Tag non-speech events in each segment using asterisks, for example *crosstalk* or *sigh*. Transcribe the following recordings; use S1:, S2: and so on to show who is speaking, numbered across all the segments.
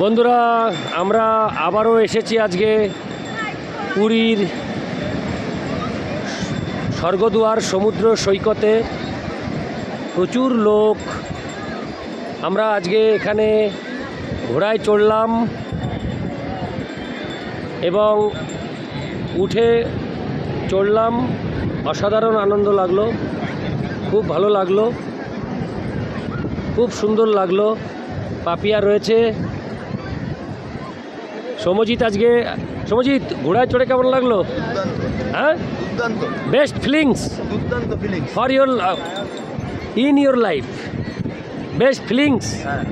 S1: বন্ধুরা, আমরা আবারও এসেছি আজকে পুরীর স্বর্গদুয়ার সমুদ্র সৈকতে। প্রচুর লোক। আমরা আজকে এখানে ঘোড়ায় চড়লাম এবং উঠে চড়লাম। অসাধারণ আনন্দ লাগল। খুব ভালো লাগল। খুব সুন্দর লাগল। পাপিয়া রয়েছে। সমজিৎ আজকে সমজিৎ ঘোড়ায় চড়ে কেমন লাগল? হ্যাঁ?
S2: দুর্দান্ত।
S1: বেস্ট ফিলিংস
S2: দুর্দান্ত feelings
S1: for your in your life best feelings
S2: হ্যাঁ।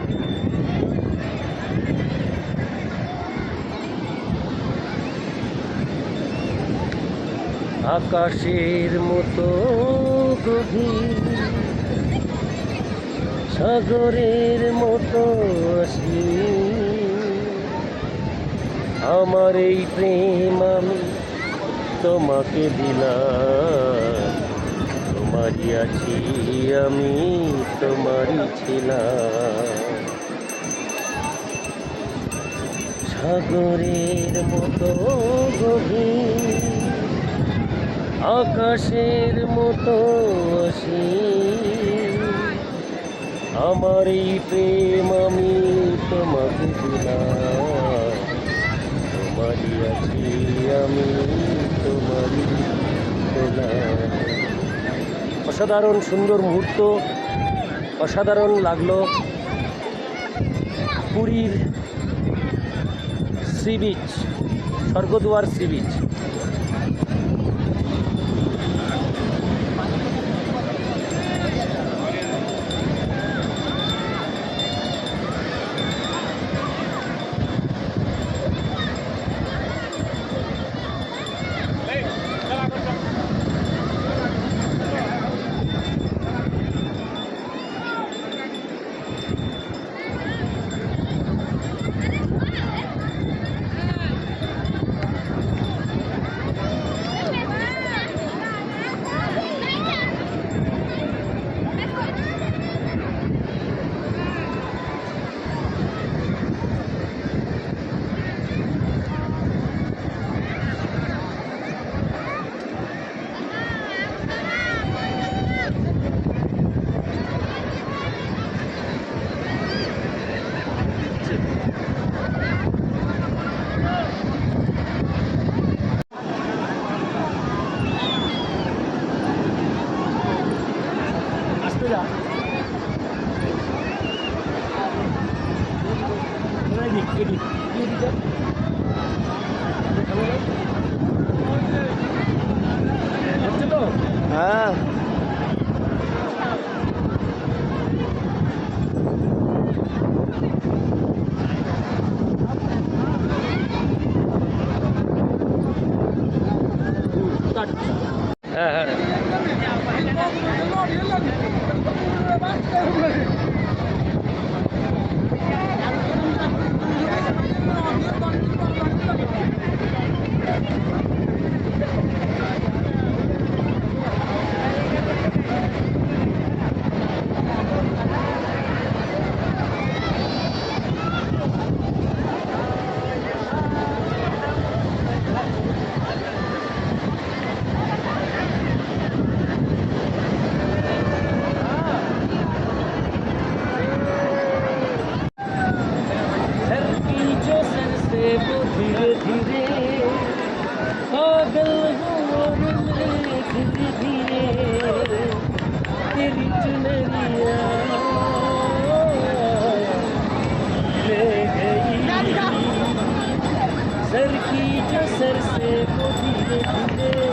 S1: আকাশের মতো গভীর সাগরের মতো অসীম। আমার এই প্রেম আমি তোমাকে দিলাম। তোমারই আছি আমি, তোমারই ছিলাম। সাগরের মতো আকাশের মতো অসীম। আমার এই প্রেম আমি তোমাকে দিলাম। অসাধারণ সুন্দর মুহূর্ত অসাধারণ লাগল পুরীর sea beach Swargadwar sea beach ದಾಟಿತ್ತು वो धीरे धीरे पागल हो रहे धीरे धीरे तेरी चुनरिया ले गई सर की जो सर से वो धीरे धीरे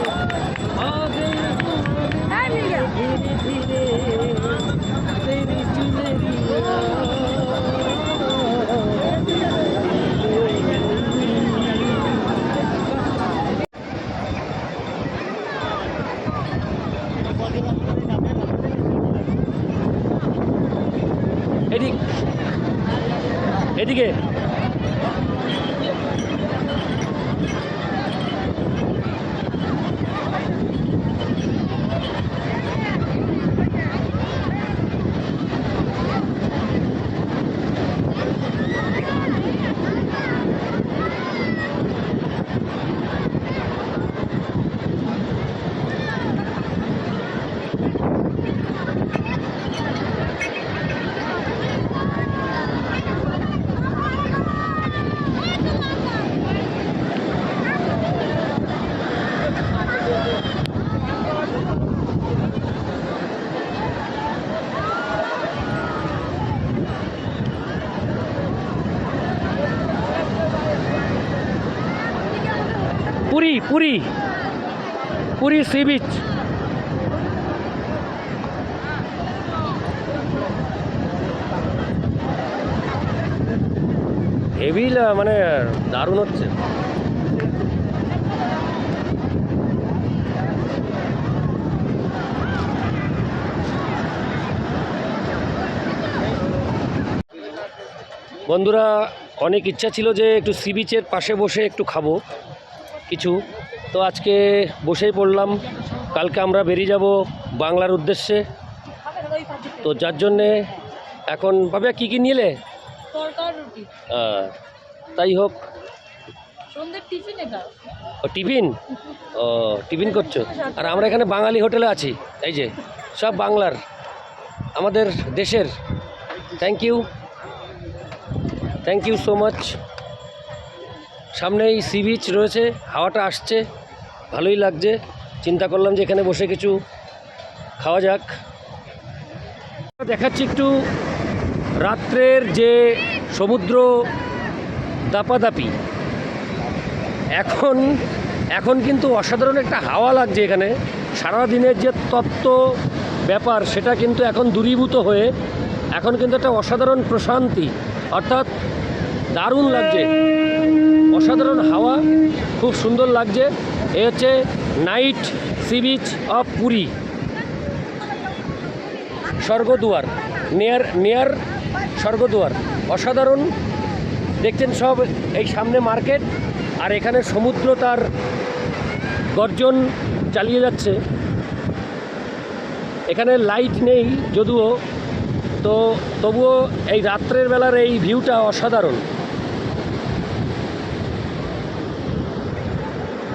S1: এদিক। এদিকে। Puri Puri sea beach. Heavy মানে দারুণ হচ্ছে। বন্ধুরা, অনেক ইচ্ছা ছিল যে একটু সি বিচের পাশে বসে একটু খাব, কিছু। তো আজকে বসেই পড়লাম কালকে আমরা বেরিয়ে যাব বাংলার উদ্দেশ্যে। তো যার জন্যে এখন ভাবে কি কি নিলে? তাই হোক।
S3: টিফিন
S1: ও টিফিন? ও টিফিন করছ? আর আমরা এখানে বাঙালি হোটেলে আছি এই যে সব বাংলার আমাদের দেশের। Thank you thank you so much সামনেই সি বিচ রয়েছে হাওয়াটা আসছে। ভালোই লাগছে। চিন্তা করলাম যে এখানে বসে কিছু খাওয়া যাক। দেখাচ্ছি একটু রাত্রের যে সমুদ্র দাপাদাপি। এখন এখন কিন্তু অসাধারণ একটা হাওয়া লাগছে এখানে। সারা দিনের যে তত্ত্ব ব্যাপার, সেটা কিন্তু এখন দূরীভূত হয়ে এখন কিন্তু একটা অসাধারণ প্রশান্তি, অর্থাৎ দারুণ লাগছে। অসাধারণ হাওয়া, খুব সুন্দর লাগছে। এ হচ্ছে night sea beach of Puri. Swargadwar, near near Swargadwar. অসাধারণ। দেখছেন সব এই সামনে মার্কেট, আর এখানে সমুদ্র তার গর্জন চালিয়ে যাচ্ছে। এখানে লাইট নেই যদিও, তো তবুও এই রাত্রের বেলার এই ভিউটা অসাধারণ।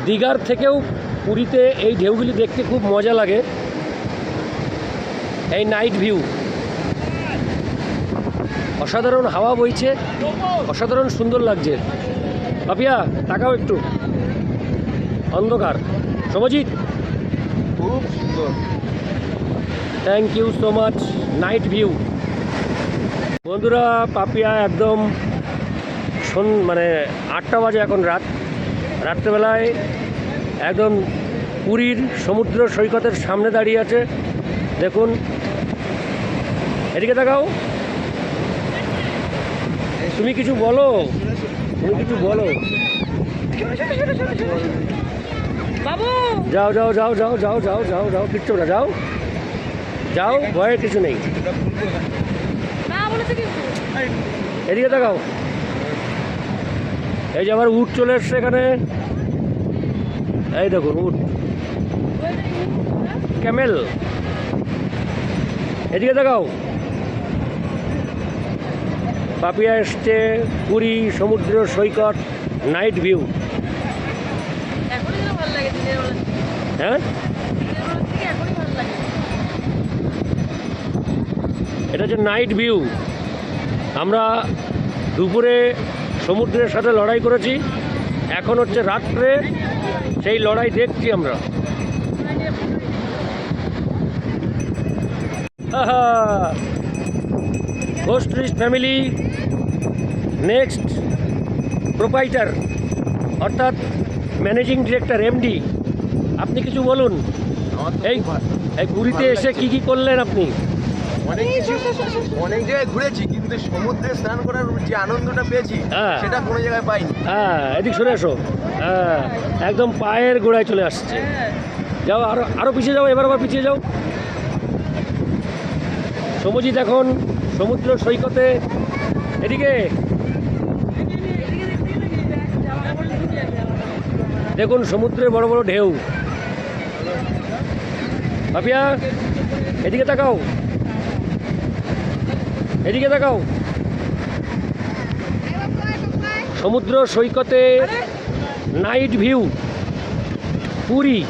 S1: দীঘার থেকেও পুরীতে এই ঢেউগুলি দেখতে খুব মজা লাগে। এই নাইট ভিউ। অসাধারণ হাওয়া বইছে অসাধারণ সুন্দর লাগছে। পাপিয়া তাকাও একটু। অন্ধকার। সমজিৎ
S2: খুব সুন্দর।
S1: Thank you so much night view বন্ধুরা পাপিয়া একদম মানে আটটা বাজে এখন রাত। রাত্রেবেলায় একদম পুরীর সমুদ্র সৈকতের সামনে দাঁড়িয়ে আছে। দেখুন। এদিকে দেখাও তুমি কিছু বলো। তুমি কিছু বলো। যাও যাও যাও যাও যাও যাও যাও যাও কিচ্ছু না যাও। যাও ভয়ের কিছু নেই। এদিকে দেখাও এই যে আবার উট চলে এসছে এখানে। এই দেখুন উট। ক্যামেল। এদিকে দেখাও। পাপিয়া এসছে পুরী সমুদ্র সৈকত নাইট ভিউ। হ্যাঁ? এটা হচ্ছে নাইট ভিউ। আমরা দুপুরে সমুদ্রের সাথে লড়াই করেছি। এখন হচ্ছে রাত্রে সেই লড়াই দেখছি আমরা। গোস্ট্রিস্ট ফ্যামিলি নেক্সট প্রোপাইটার অর্থাৎ ম্যানেজিং ডিরেক্টর এমডি আপনি কিছু বলুন? এই এই পুরীতে এসে কি কি করলেন আপনি?
S2: অনেক কিছু অনেক জায়গায় ঘুরেছি কিন্তু সমুদ্রে স্নান করার যে আনন্দটা পেয়েছি
S1: হ্যাঁ।
S2: সেটা কোনো জায়গায় পাইনি।
S1: হ্যাঁ এদিক সরে এসো হ্যাঁ একদম পায়ের গোড়ায় চলে আসছে। যাও আরও আরও পিছিয়ে যাও এবার আবার পিছিয়ে যাও। সমজিৎ এখন সমুদ্র সৈকতে। এদিকে। দেখুন সমুদ্রে বড় বড় ঢেউ। পাপিয়া এদিকে তাকাও। এদিকে দেখাও। সমুদ্র সৈকতে night view, Puri,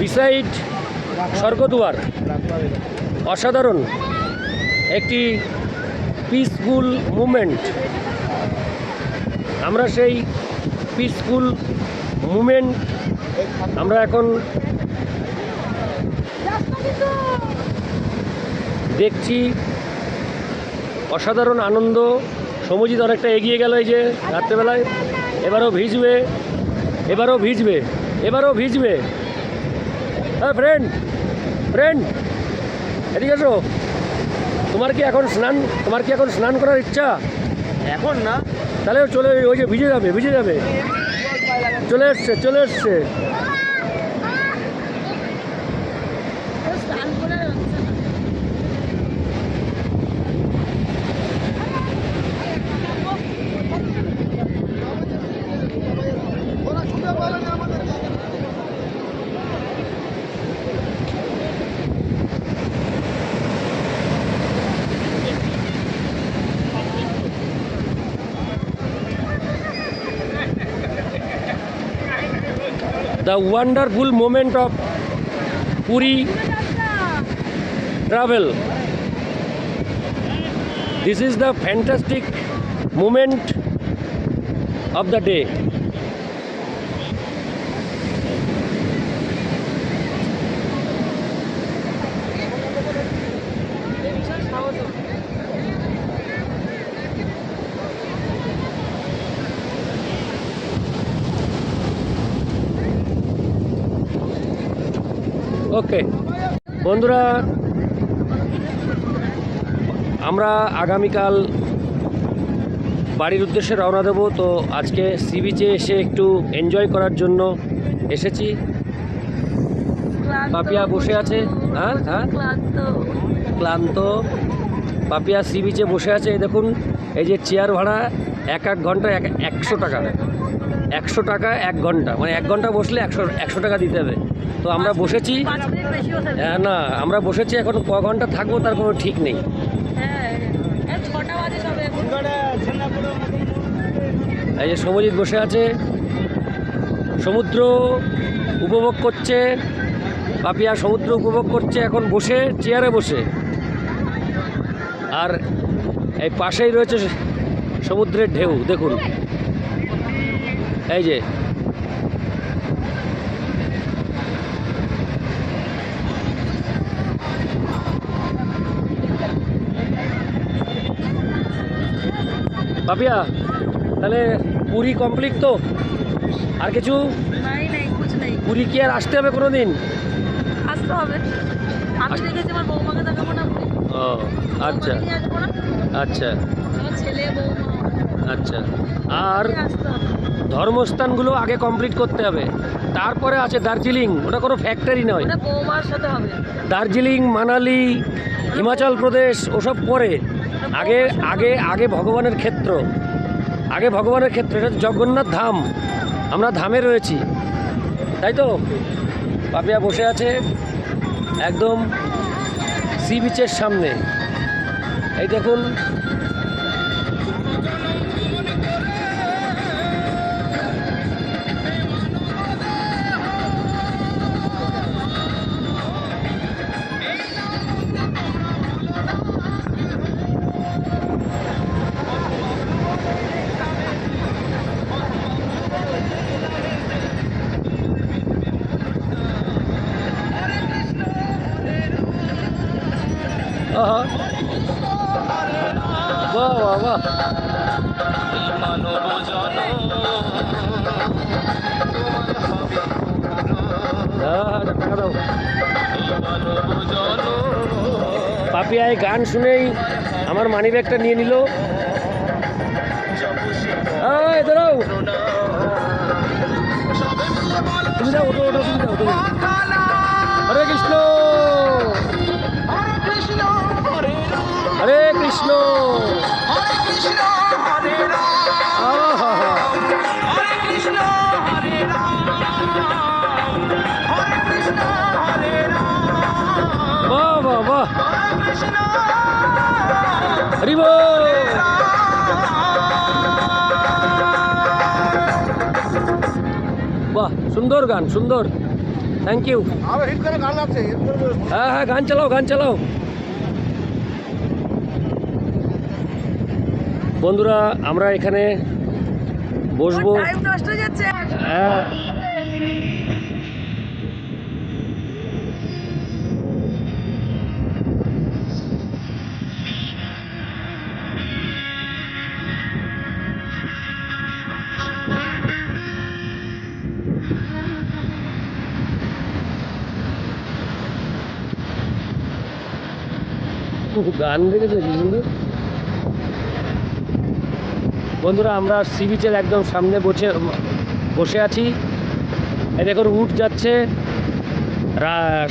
S1: beside Swargadwar. অসাধারণ একটি পিসফুল মুভমেন্ট আমরা সেই পিসফুল মুভমেন্ট আমরা এখন দেখছি অসাধারণ আনন্দ। সমজিৎ অনেকটা এগিয়ে গেল এই যে রাত্রেবেলায়। এবারও ভিজবে। এবারও ভিজবে। এবারও ভিজবে। হ্যাঁ ফ্রেন্ড ফ্রেন্ড এদিকে এসো। তোমার কি এখন স্নান তোমার কি এখন স্নান করার ইচ্ছা?
S2: এখন না।
S1: তাহলে চলে ওই যে ভিজে যাবে ভিজে যাবে। চলে এসছে চলে এসছে। The wonderful moment of Puri travel. This is the fantastic moment of the day. ওকে। বন্ধুরা আমরা আগামীকাল বাড়ির উদ্দেশ্যে রওনা দেবো তো আজকে সি বিচে এসে একটু এনজয় করার জন্য এসেছি। পাপিয়া বসে আছে। হ্যাঁ হ্যাঁ।
S3: ক্লান্ত।
S1: পাপিয়া সি বিচে বসে আছে এই দেখুন এই যে চেয়ার ভাড়া এক এক ঘণ্টা এক একশো টাকা। একশো টাকা এক ঘণ্টা। মানে এক ঘণ্টা বসলে একশো একশো টাকা দিতে হবে। তো আমরা বসেছি। হ্যাঁ, না আমরা বসেছি এখন ক ঘণ্টা থাকব তার কোনো ঠিক নেই।
S3: হ্যাঁ এই
S1: যে সমজিৎ বসে আছে। সমুদ্র উপভোগ করছে। পাপিয়া সমুদ্র উপভোগ করছে এখন বসে চেয়ারে বসে। আর এই পাশেই রয়েছে সমুদ্রের ঢেউ দেখুন। এই যে। পাপিয়া তাহলে পুরী কমপ্লিট তো? আর কিছু?
S3: নাই নাই নেই।
S1: পুরী কি আর আসতে হবে কোনো দিন
S3: আসতে হবে। আমি দেখেছি আমার বৌমাকে দেখাবো না
S1: ও আচ্ছা। আচ্ছা।
S3: ছেলে বৌমা।
S1: আচ্ছা। আর ধর্মস্থানগুলো আগে কমপ্লিট করতে হবে। তারপরে আছে দার্জিলিং ওটা কোনো ফ্যাক্টরি নয়। দার্জিলিং মানালি হিমাচল প্রদেশ ওসব পরে। আগে আগে আগে ভগবানের ক্ষেত্র। আগে ভগবানের ক্ষেত্র এটা জগন্নাথ ধাম। আমরা ধামে রয়েছি। তাই তো? পাপিয়া বসে আছে একদম সি বিচের সামনে। এই দেখুন এই গান শুনেই আমার মানি ব্যাগটা নিয়ে নিল। দাঁড়াও। তুমি হরে কৃষ্ণ। হরে কৃষ্ণ। সুন্দর গান সুন্দর। থ্যাংক ইউ
S2: আরও গান আছে
S1: হ্যাঁ হ্যাঁ গান চালাও গান চালাও। বন্ধুরা আমরা এখানে বসবো।
S3: হয়ে
S1: গান দেখেছে সুন্দর? বন্ধুরা, আমরা সি বিচের একদম সামনে বসে বসে আছি। দেখুন, উঠ যাচ্ছে।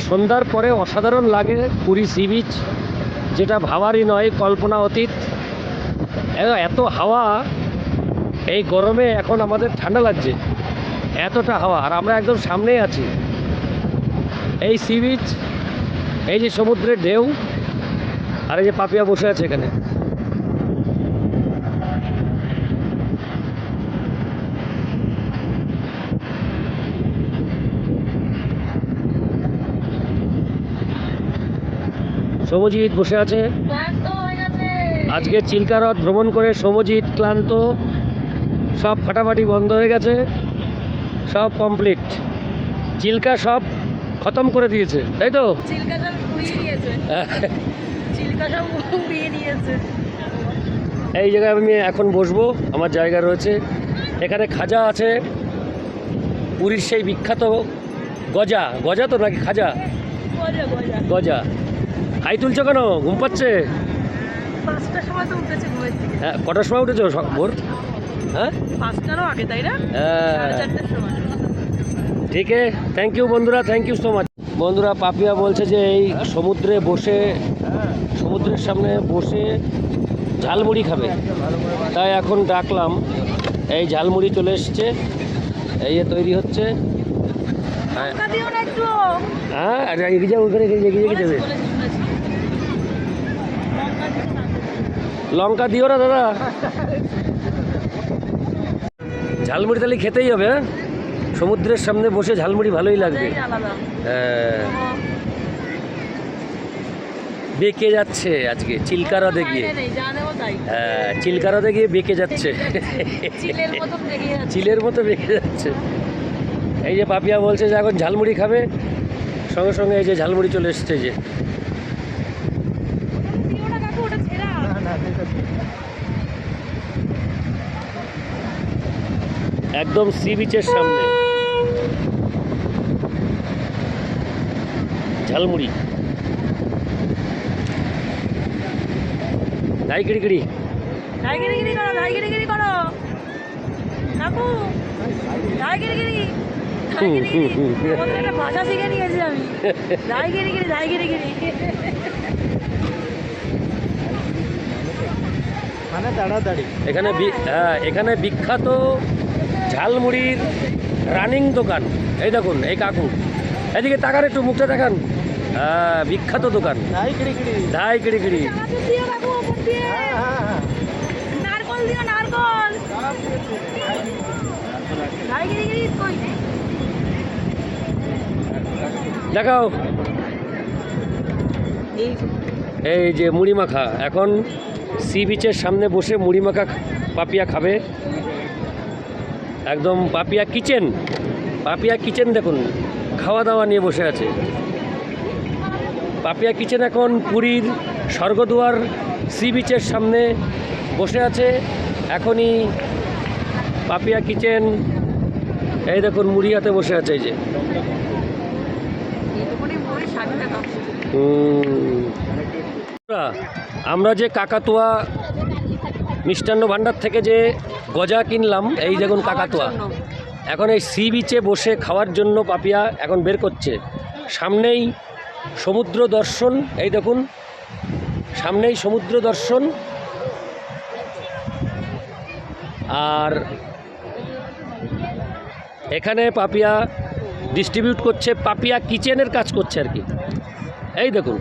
S1: সন্ধ্যার পরে অসাধারণ লাগে পুরী সি বিচ যেটা ভাবারই নয়, কল্পনা অতীত। এত হাওয়া, এই গরমে এখন আমাদের ঠান্ডা লাগছে। এতটা হাওয়া, আর আমরা একদম সামনেই আছি। এই সি বিচ এই যে সমুদ্রের ঢেউ আর এই যে পাপিয়া বসে আছে এখানে। সবজিৎ বসে আছে। আজকে চিল্কা হ্রদ ভ্রমণ করে সমজিৎ ক্লান্ত। সব ফাটাফাটি বন্ধ হয়ে গেছে। সব কমপ্লিট। চিল্কা সব খতম করে দিয়েছে। তাই তো? *laughs*
S3: সব দিয়েছে
S1: এই জায়গায় আমি এখন বসবো আমার জায়গা রয়েছে। এখানে খাজা আছে। পুরীর সেই বিখ্যাত গজা। গজা তো নাকি খাজা?
S3: গজা
S1: হাই তুলছো কেন? ঘুম পাচ্ছে? হ্যাঁ কটার সময় উঠেছো ভোর? হ্যাঁ?
S3: আগে তাই না?
S1: হ্যাঁ। ঠিক আছে। থ্যাংক ইউ বন্ধুরা থ্যাংক ইউ সো মাচ বন্ধুরা পাপিয়া বলছে যে এই সমুদ্রে বসে সমুদ্রের সামনে বসে ঝালমুড়ি খাবে। তাই এখন ডাকলাম এই ঝালমুড়ি চলে এসছে। এই যে তৈরি হচ্ছে। হ্যাঁ
S3: লঙ্কা দিও না
S1: হ্যাঁ এগিয়ে যাবে ওখানে এগিয়ে যাবে
S3: দিও না।
S1: লঙ্কা দিও না দাদা। ঝালমুড়ি তাহলে খেতেই হবে হ্যাঁ? সমুদ্রের সামনে বসে ঝালমুড়ি ভালোই লাগবে। হ্যাঁ। বেঁকে যাচ্ছে আজকে চিলকারাতে গিয়ে।
S3: বাইরে নেই, যা নেব তাই।
S1: হ্যাঁ চিলকারাতে গিয়ে বেঁকে যাচ্ছে।
S3: চিলের
S1: মতো বেঁকে যাচ্ছে। এই যে পাপিয়া বলছে যে এখন ঝালমুড়ি খাবে সঙ্গে সঙ্গে এই যে ঝালমুড়ি চলে এসছে যে। একদম সি বিচের সামনে। ঝালমুড়ি। ধাই
S3: ধাই গিরি গিরি করো, ধাই গিরি করো। কাকু, ধাই একটা ভাষা শিখে নিয়েছি আমি। ধাই ধাই গিরি গিরি।
S2: মানে তাড়াতাড়ি
S1: এখানে হ্যাঁ এখানে বিখ্যাত ঝালমুড়ির রানিং দোকান। এই দেখুন এই কাকু। এদিকে তাকান একটু মুখটা দেখান। হ্যাঁ বিখ্যাত দোকান। ধাই কিড়ি কিড়ি? দেখাও। এই যে মুড়ি মাখা। এখন সি বিচের সামনে বসে মুড়ি মাখা পাপিয়া খাবে। একদম পাপিয়া কিচেন। পাপিয়া কিচেন দেখুন খাওয়া দাওয়া নিয়ে বসে আছে। পাপিয়া কিচেন এখন পুরীর স্বর্গদুয়ার সি বিচের সামনে বসে আছে। এখনই পাপিয়া কিচেন এই দেখুন মুড়ি হাতে বসে আছে এই যে। আমরা যে কাকাতুয়া মিষ্টান্ন ভাণ্ডার থেকে যে গজা কিনলাম এই দেখুন কাকাতুয়া। এখন এই সি বিচে বসে খাওয়ার জন্য পাপিয়া এখন বের করছে। সামনেই সমুদ্র দর্শন, এই দেখুন, সামনেই সমুদ্র দর্শন। আর এখানে পাপিয়া ডিস্ট্রিবিউট করছে, পাপিয়া কিচেনের কাজ করছে আর কি। এই দেখুন,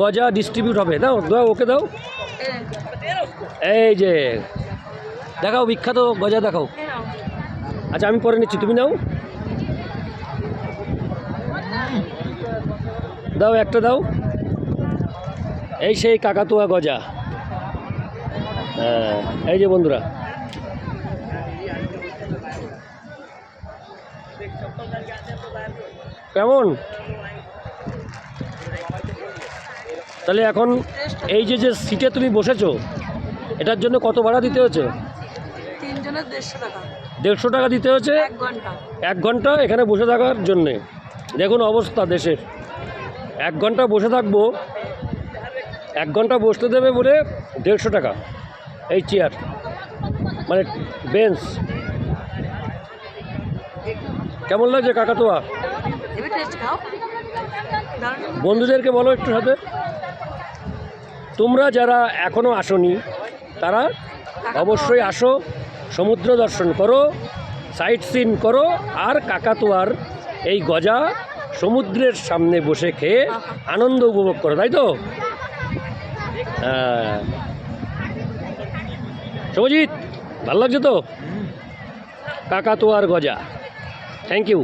S1: গজা ডিস্ট্রিবিউট হবে। দাও দাও, ওকে দাও। এই যে, দেখাও বিখ্যাত গজা, দেখাও। আচ্ছা আমি পরে নিচ্ছি, তুমি নাও। দাও একটা দাও। এই সেই কাকাতুয়া গজা। হ্যাঁ এই যে বন্ধুরা। কেমন? তাহলে এখন এই যে যে সিটে তুমি বসেছো এটার জন্য কত ভাড়া দিতে হচ্ছে
S3: দেড়শো টাকা।
S1: দিতে হচ্ছে
S3: এক
S1: ঘণ্টা এখানে বসে থাকার জন্যে। দেখুন অবস্থা দেশের। এক ঘণ্টা বসে থাকব এক ঘণ্টা বসতে দেবে বলে দেড়শো টাকা এই চেয়ার মানে বেঞ্চ কেমন লাগছে কাকাতুয়া? বন্ধুদেরকে বলো একটু সাথে। তোমরা যারা এখনও আসনি তারা অবশ্যই আসো সমুদ্র দর্শন করো সাইট সিন করো আর কাকাতুয়ার এই গজা সমুদ্রের সামনে বসে খেয়ে আনন্দ উপভোগ করে তাই তো? হ্যাঁ। শুভজিৎ ভালো লাগছে তো? কাকাতুয়ার গজা। Thank you